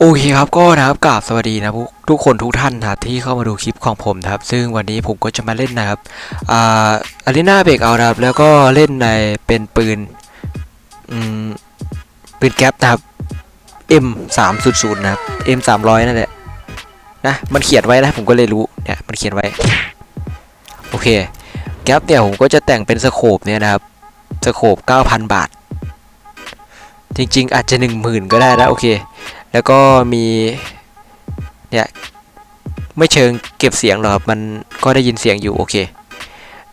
โอเคครับก็นะครับกราบสวัสดีนะทุกทุกคนทุกท่านนะครับที่เข้ามาดูคลิปของผมนะครับ ซึ่งวันนี้ผมก็จะมาเล่นนะครับอ่าอารีนาเบรกเอาครับแล้วก็เล่นในเป็นปืนอืมปืนแก๊ปนะครับ M 3 0 0นะครับ M 3 0 0นั่นแหละนะมันเขียนไว้นะผมก็เลยรู้เนี่ยมันเขียนไว้โอเคแก๊ปเนี่ยผมก็จะแต่งเป็นสโคปเนี่ยนะครับสโคป9,000 บาท จริง ๆ อาจจะ 10,000 ก็ได้นะโอเค แล้วก็มีเนี่ยไม่เชิงเก็บเสียงหรอกครับมันก็ได้ยินเสียงอยู่โอเค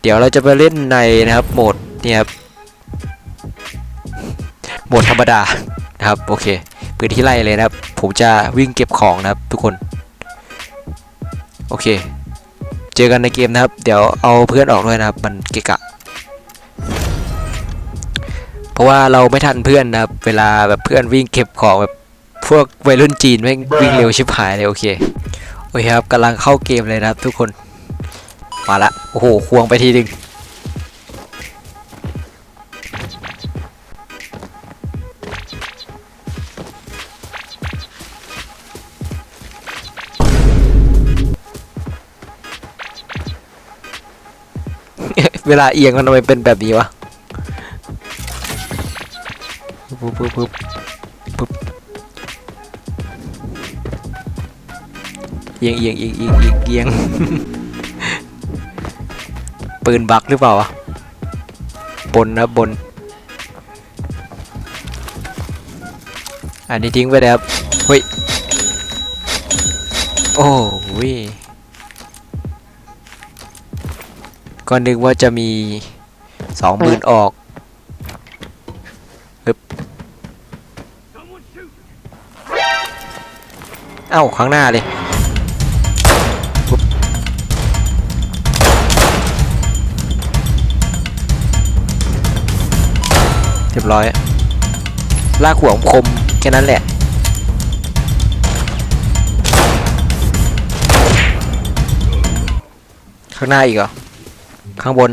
เดี๋ยวเราจะไปเล่นในนะครับโหมดเนี่ยครับโหมดธรรมดานะครับโอเคพื้นที่ไล่เลยนะครับ ผมจะวิ่งเก็บของนะครับทุกคน โอเค เจอกันในเกมนะครับ เดี๋ยวเอาเพื่อนออกด้วยนะครับ มันเกะกะ เพราะว่าเราไม่ทันเพื่อนนะครับ เวลาแบบเพื่อนวิ่งเก็บของแบบ พวกวัยรุ่นจีนแม่งวิ่งเร็วชิบหายเลยโอเค โอเคครับกำลังเข้าเกมเลยนะครับทุกคน มาละ โอ้โห ควงไปทีหนึ่งเวลาเอียงมันทำไมเป็นแบบนี้วะ ปุ๊บปุ๊บปุ๊บปุ๊บ อียงเอียงเอียงเอียงเอียงเอียงปืนบักหรือเปล่าวะบนนะบน อันนี้ทิ้งไปแล้วครับเฮ้ยโอ้ยก็นึกว่าจะมีสองหมื่นออกฮึบเอ้าข้างหน้าเลย บร้อย ลากหัวคมแค่นั้นแหละ ข้างหน้าอีกเหรอ ข้างบน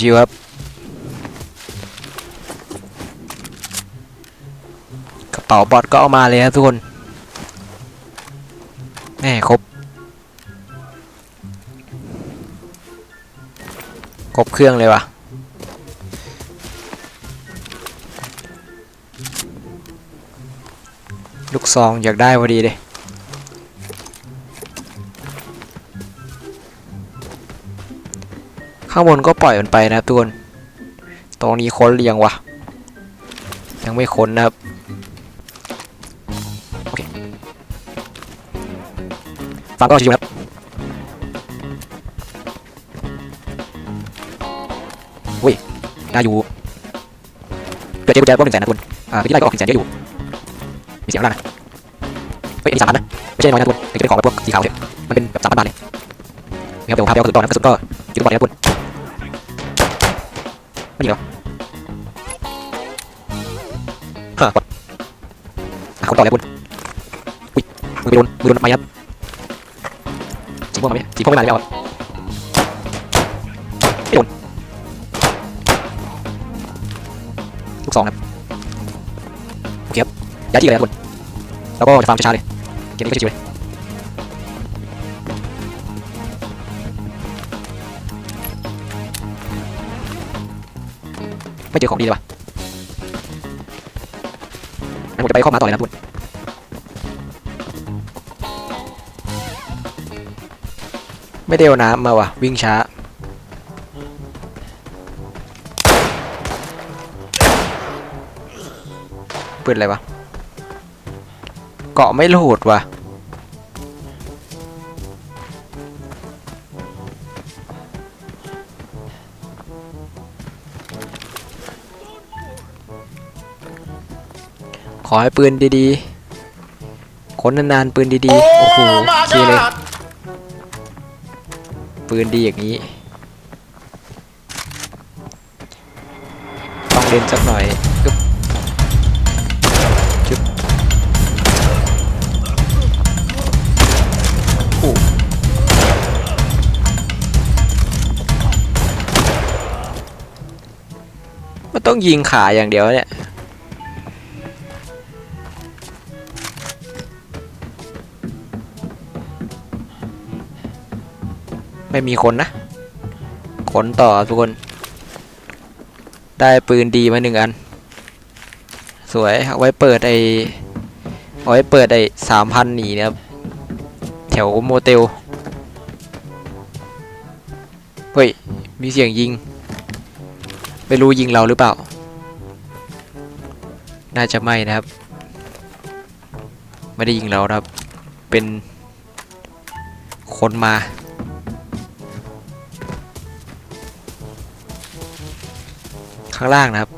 ชิวๆครับ กระเป๋าบอดก็เอามาเลยครับทุกคนแม่ครบครบเครื่องเลยว่ะ ลูกซองอยากได้พอดีเลยข้างบนก็ปล่อยมันไปนะครับทุกคนตรงนี้ค้นหรือยังวะ ยังไม่ค้นนะครับโอเคฟังก็ชิวครับอุ้ยได้อยู่เกิดเจอกุญแจพวกหนึ่งแสนนะทุกคน อ่าไปที่ไรก็ออกหนึ่งแสนเยอะอยู่ มีเสียงล่างนะเฮ้ยอันนี้สามพันนะ ไม่ใช่น้อยนะทุกคนแต่จะเป็นของแบบพวกสีขาวเฉยมันเป็นแบบสามพันบาทเลยนี่ครับเดี๋ยวพาไปเอากระสุนต่อนะกระสุนก็จุดบอลเลยนะทุกคนไม่ยิงเหรอฮะบอลอะคนต่อเลยคุณอุ้ยมือโดนมือโดนไม้ครับสีม่วงมาไหมสีม่วงไม่มาเลยไม่เอาะไม่โดนลูกสองครับ ครับย้ที่เลยนะทุกคนแล้วก็จะฟาร์มช้าๆเลยเกมนี้ก็ชิวๆเลยไม่เจอของดีเลยว่ะงั้นผมจะไปข้ามาต่อเลยนะทุกคนไม่ได้เอาน้ำมาว่ะ วิ่งช้าปืนอะไรวะ เกาะไม่โหลดว่ะขอให้ปืนดีๆคนนานๆปืนดีๆ โอ้โหโอเคเลย ปืนดีอย่างนี้ ต้องเล่นสักหน่อย ต้องยิงขาอย่างเดียวเนี่ย ไม่มีคนนะขนต่อทุกคน ได้ปืนดีมาหนึ่งอัน สวยเอาไว้เปิดไอเอาไว้เปิดไอสามพันหนีนะครับแถวโมเตล เฮ้ย มีเสียงยิง ไม่รู้ยิงเราหรือเปล่า น่าจะไม่นะครับ ไม่ได้ยิงเรานะครับ เป็นคนมาข้างล่างนะครับ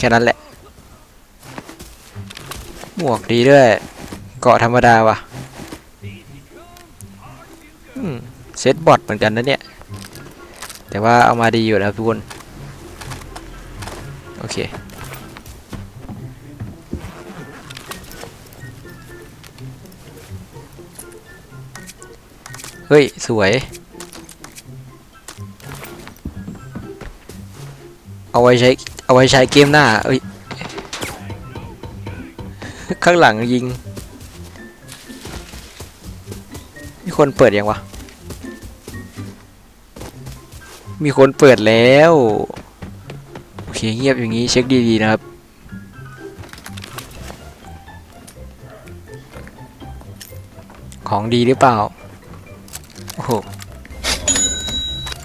แค่นั้นแหละ หมวกดีด้วย เกาะธรรมดาวะอืมเซตบอทเหมือนกันนะเนี่ย แต่ว่าเอามาดีอยู่นะครับทุกคน โอเคเฮ้ย สวย เอาไว้ใช้ เอาไว้ใช้เกมหน้า เอ้ย ข้างหลังยิง มีคนเปิดยังวะ มีคนเปิดแล้ว โอเคเงียบอย่างนี้เช็คดีๆนะครับของดีหรือเปล่า โอ้โห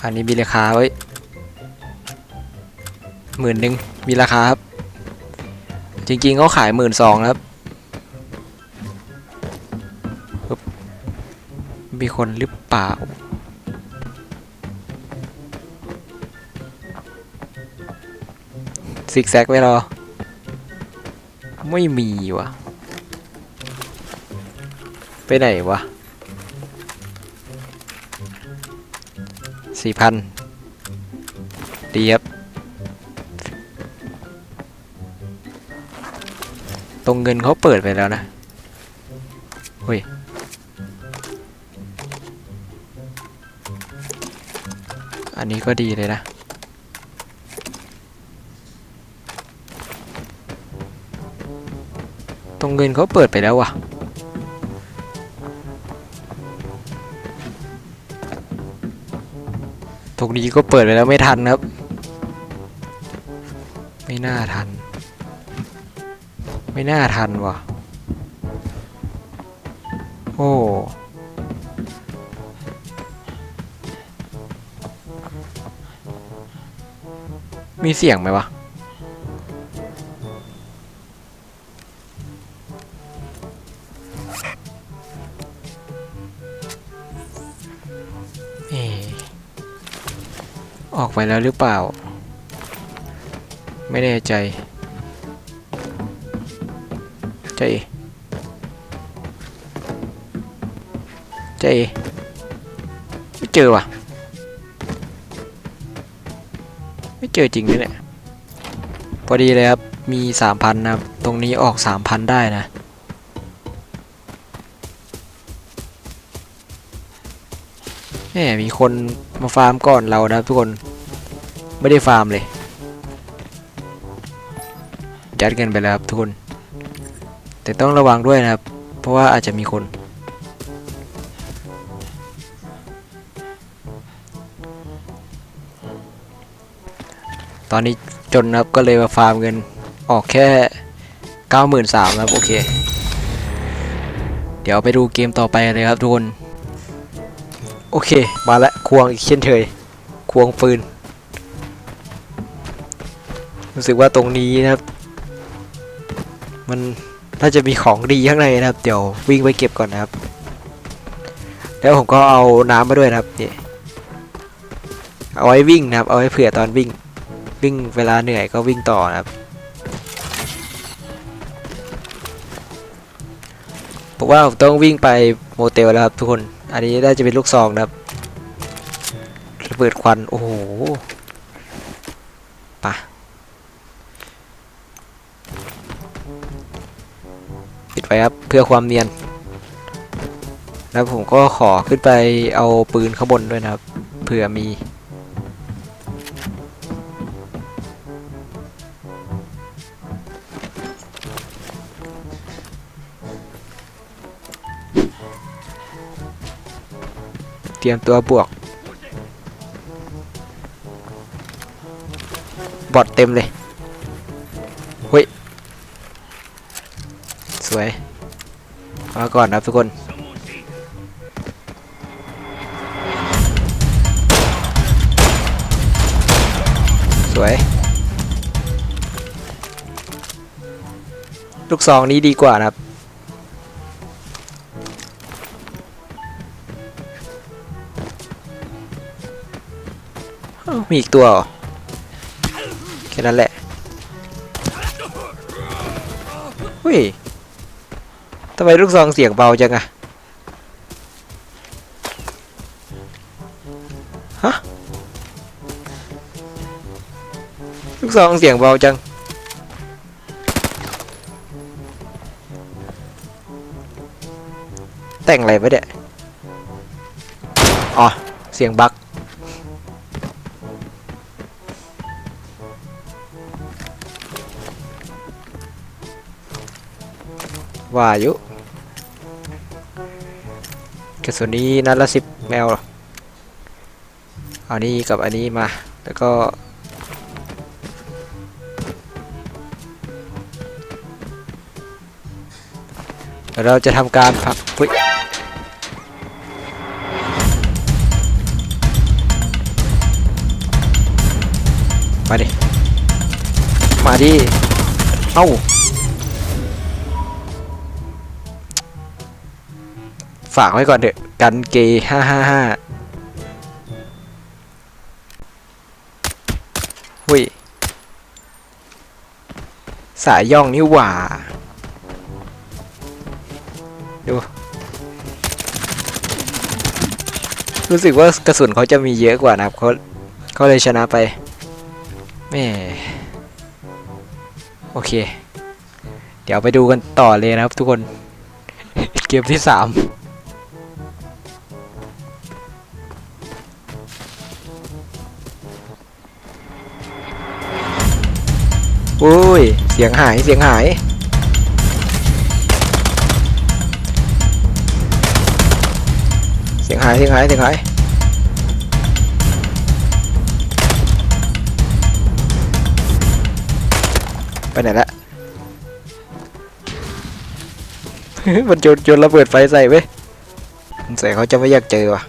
อันนี้มีราคาไว้ หมื่นหนึ่งมีราคาครับ จริงๆเขาขายหมื่นสองครับ มีคนหรือเปล่า ซิกแซกไว้รอ ไม่มีวะไปไหนวะสี่พันดีครับ ตรงเงินเขาเปิดไปแล้วนะเฮ้ยอันนี้ก็ดีเลยนะ ตรงเงินเขาเปิดไปแล้วว่ะ ตรงนี้ก็เปิดไปแล้วไม่ทันครับ ไม่น่าทัน ไม่น่าทันว่ะ โอ้มีเสียงไหมวะเอ๊ะออกไปแล้วหรือเปล่า ไม่แน่ใจ ใจเจเอไม่เจอว่ะ ไม่เจอจริงด้วยเนี่ยพอดีเลยครับ มีสามพันนะครับ ตรงนี้ออกสามพันได้นะ แหมมีคนมาฟาร์มก่อนเรานะครับทุกคน ไม่ได้ฟาร์มเลย จัดกันไปแล้วครับทุกคน แต่ต้องระวังด้วยนะครับ เพราะว่าอาจจะมีคน ตอนนี้จนนะครับก็เลยมาฟาร์มเงินออกแค่ 93,000ครับ โอเค เดี๋ยวไปดูเกมต่อไปเลยครับทุกคน โอเค มาล้วควงอีกเช่นเคยควงปืน รู้สึกว่าตรงนี้นะครับ มัน น่าจะมีของดีข้างในนะครับ เดี๋ยววิ่งไปเก็บก่อนนะครับ แล้วผมก็เอาน้ำมาด้วยนะครับนี่เอาไว้วิ่งนะครับ เอาไว้เผื่อตอนวิ่ง วิ่งเวลาเหนื่อยก็วิ่งต่อนะครับผมว่าผมต้องวิ่งไปโมเตลแล้วครับทุกคน อันนี้น่าจะเป็นลูกซองนะครับระเบิดควัน โอ้โหปะ ไว้ครับเพื่อความเนียน แล้วผมก็ขอขึ้นไปเอาปืนข้างบนด้วยนะครับเผื่อมีเตรียมตัวบวก บอดเต็มเลย วยมาก่อนนะครับทุกคน สวย ลูกซองนี้ดีกว่านะครับ มีอีกตัวเหรอแค่นั้นแหละ เฮ้ย ทำไมลูกซองเสียงเบาจังอะฮะลูกซองเสียงเบาจังแต่งอะไรไปเนี่ยอ๋อ เสียงบั๊ก ว่าอยู่กระสุนนี้นัดละสิบแมวเหรออานี้กับอันนี้มา แล้วก็เราจะทำการพักอุ๊ยมาดิ มาดิ เอ้า ฝากไว้ก่อนเถอะ กันเกย์ห้าห้าห้าหุยสายย่องนี่หว่า ดู รู้สึกว่ากระสุนเขาจะมีเยอะกว่านะครับเขาเขาเลยชนะไปแม่โอเค เดี๋ยวไปดูกันต่อเลยนะครับทุกคน เกมที่สาม อุ้ย เสียงหาย เสียงหาย เสียงหาย เสียงหาย เสียงหายไปไหนละมันโยนโยนระเบิดไฟใส่เว้ยสงสัยเขาจะไม่อยากเจอว่ะ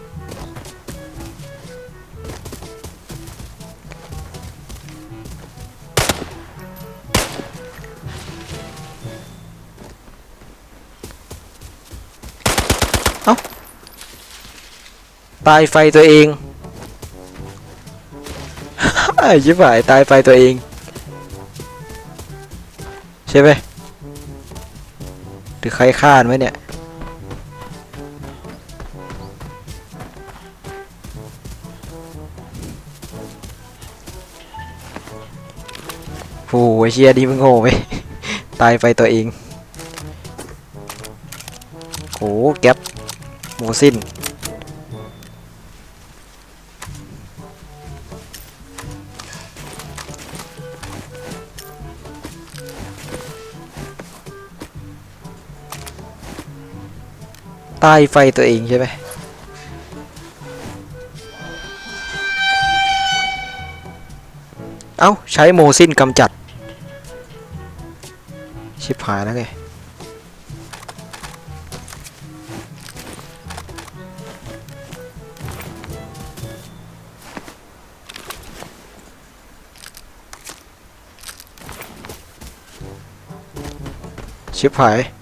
ตายไฟตัวเองไอ้ชิบหายตายไฟตัวเอง ใช่ไหมหรือใครฆ่ามันไว้เนี่ยโอ้ยเชียดีมึงโง่ไหมตายไฟตัวเองโอ้แก๊ปโมซิน ต้ไฟตัวเองใช่ไหมเอ้า ใช้โมซินกำจัด ชิบหายแล้วไงชิบหาย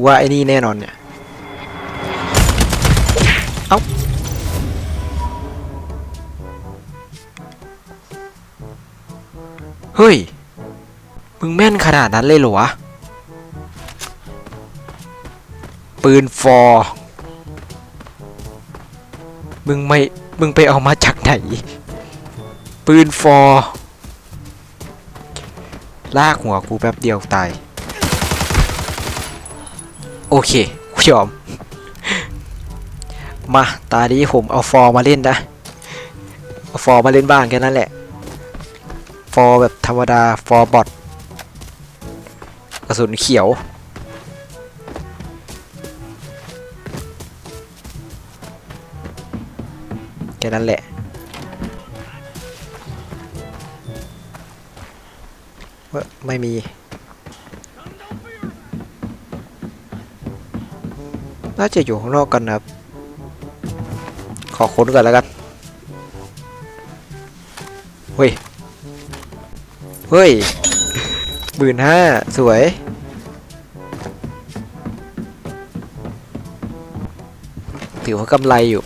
กูว่าไอ้นี่แน่นอนเนี่ย เอ้า เฮ้ย มึงแม่นขนาดนั้นเลยเหรอวะ ปืนฟอร์มึงไม่ มึงไปเอามาจากไหน ปืนฟอร์ลากหัวกูแป๊บเดียวตาย โอเคกูยอม มาตานี้ผมเอาฟอร์มาเล่นนะ เอาฟอร์มาเล่นบ้างแค่นั้นแหละ ฟอร์แบบธรรมดา ฟอร์บอทกระสุนเขียว แค่นั้นแหละว้ยไม่มี น่าจะอยู่ข้างนอกกันนะครับ ขอค้นก่อนแล้วกัน เฮ้ย เฮ้ยหมื่นห้าสวย ถือว่ากำไรอยู่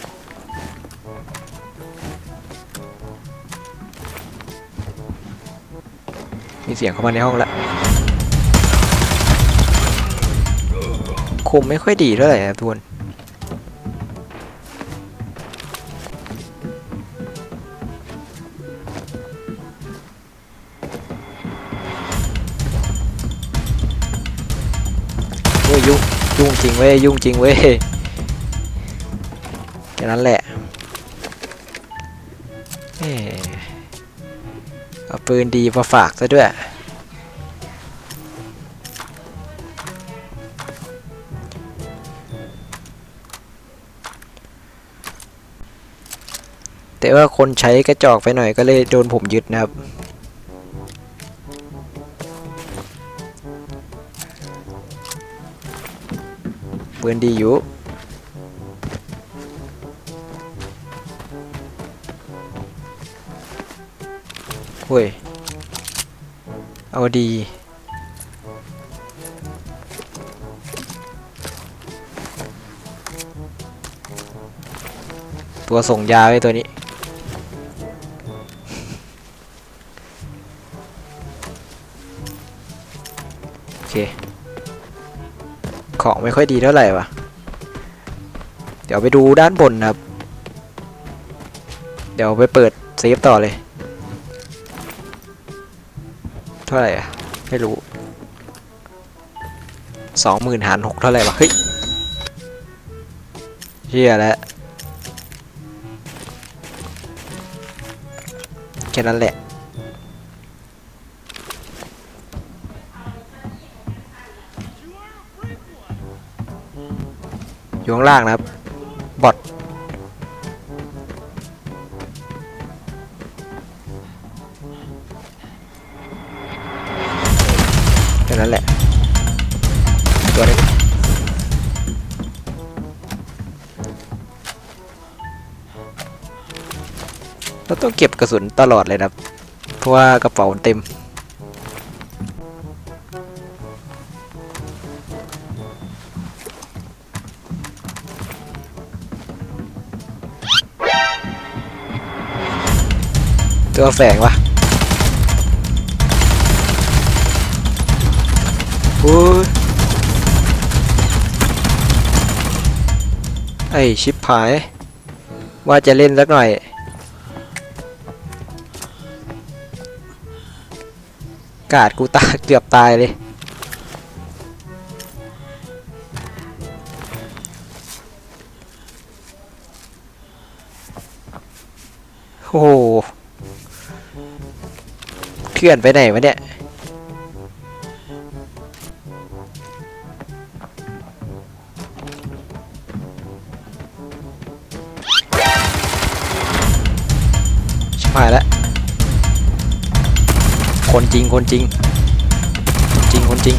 มีเสียงเข้ามาในห้องแล้ว มไม่ค่อยดีเท่าไหร่นะทุกคนเว้ยยุ่งยุ่งจริงเว้ยยุ่งจริงเว้ยแค่นั้นแหละเอ้เอาปืนดีมาฝากซะด้วย ว่าคนใช้กระจอกไปหน่อยก็เลยโดนผมยึดนะครับ ปืนดีอยู่เฮ้ย เอาดี ตัวส่งยาไว้ตัวนี้ เค ของไม่ค่อยดีเท่าไหร่วะเดี๋ยวไปดูด้านบนนะครับ เดี๋ยวไปเปิดเซฟต่อเลย เท่าไหร่อะไม่รู้สองหมื่นหารหกเท่าไหร่วะเฮ้ยเฮียแล้วแค่นั้นแหละ อยู่ข้างล่างนะครับ บอทแค่นั้นแหละ ตัวนี้เราต้องเก็บกระสุนตลอดเลยนะครับเพราะว่ากระเป๋าเต็ม ตัวแฝงวะโอ้ยไอชิปหาย ว่าจะเล่นสักหน่อย กาดกูตาเกือบตายเลยโอ้โห เพื่อนไปไหนวะเนี่ยชิบหายแล้วคนจริงคนจริง คนจริงคนจริง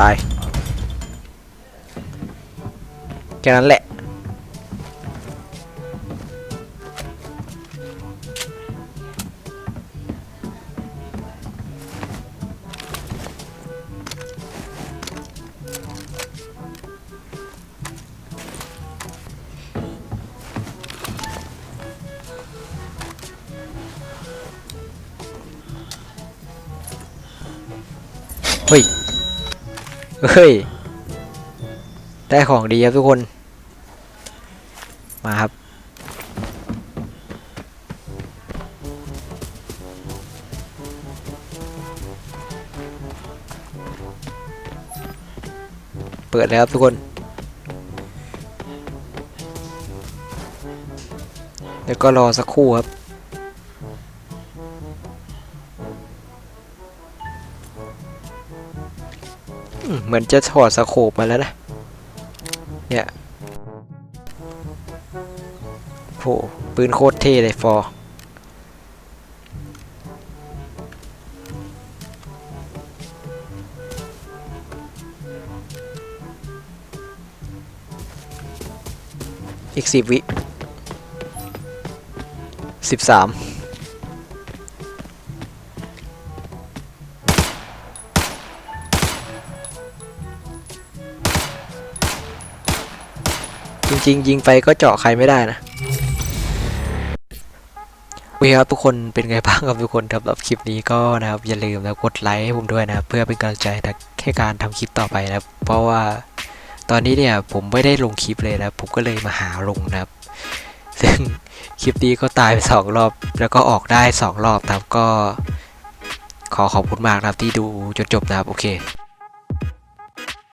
ตาย แค่นั้นแหละ เฮ้ย เฮ้ย ได้ของดีครับทุกคน มาครับเปิดแล้วครับทุกคน แล้วก็รอสักครู่ครับ เหมือนจะถอดสโคปมาแล้วนะ เนี่ยโหปืนโคตรเท่เลยฟอร์อีกสิบวิสิบสาม จริงยิงไปก็เจาะใครไม่ได้นะโอเคครับทุกคนเป็นไงบ้างครับทุกคนสำหรับคลิปนี้ก็นะครับอย่าลืมนะกดไลค์ให้ผมด้วยนะเพื่อเป็นกำลังใจในแค่การทำคลิปต่อไปนะเพราะว่าตอนนี้เนี่ยผมไม่ได้ลงคลิปเลยนะผมก็เลยมาหาลงนะครับซึ่งคลิปนี้ก็ตายไปสองรอบ แล้วก็ออกได้สองรอบนะครับก็ ขอขอบคุณมากนะครับที่ดูจนจบนะครับโอเค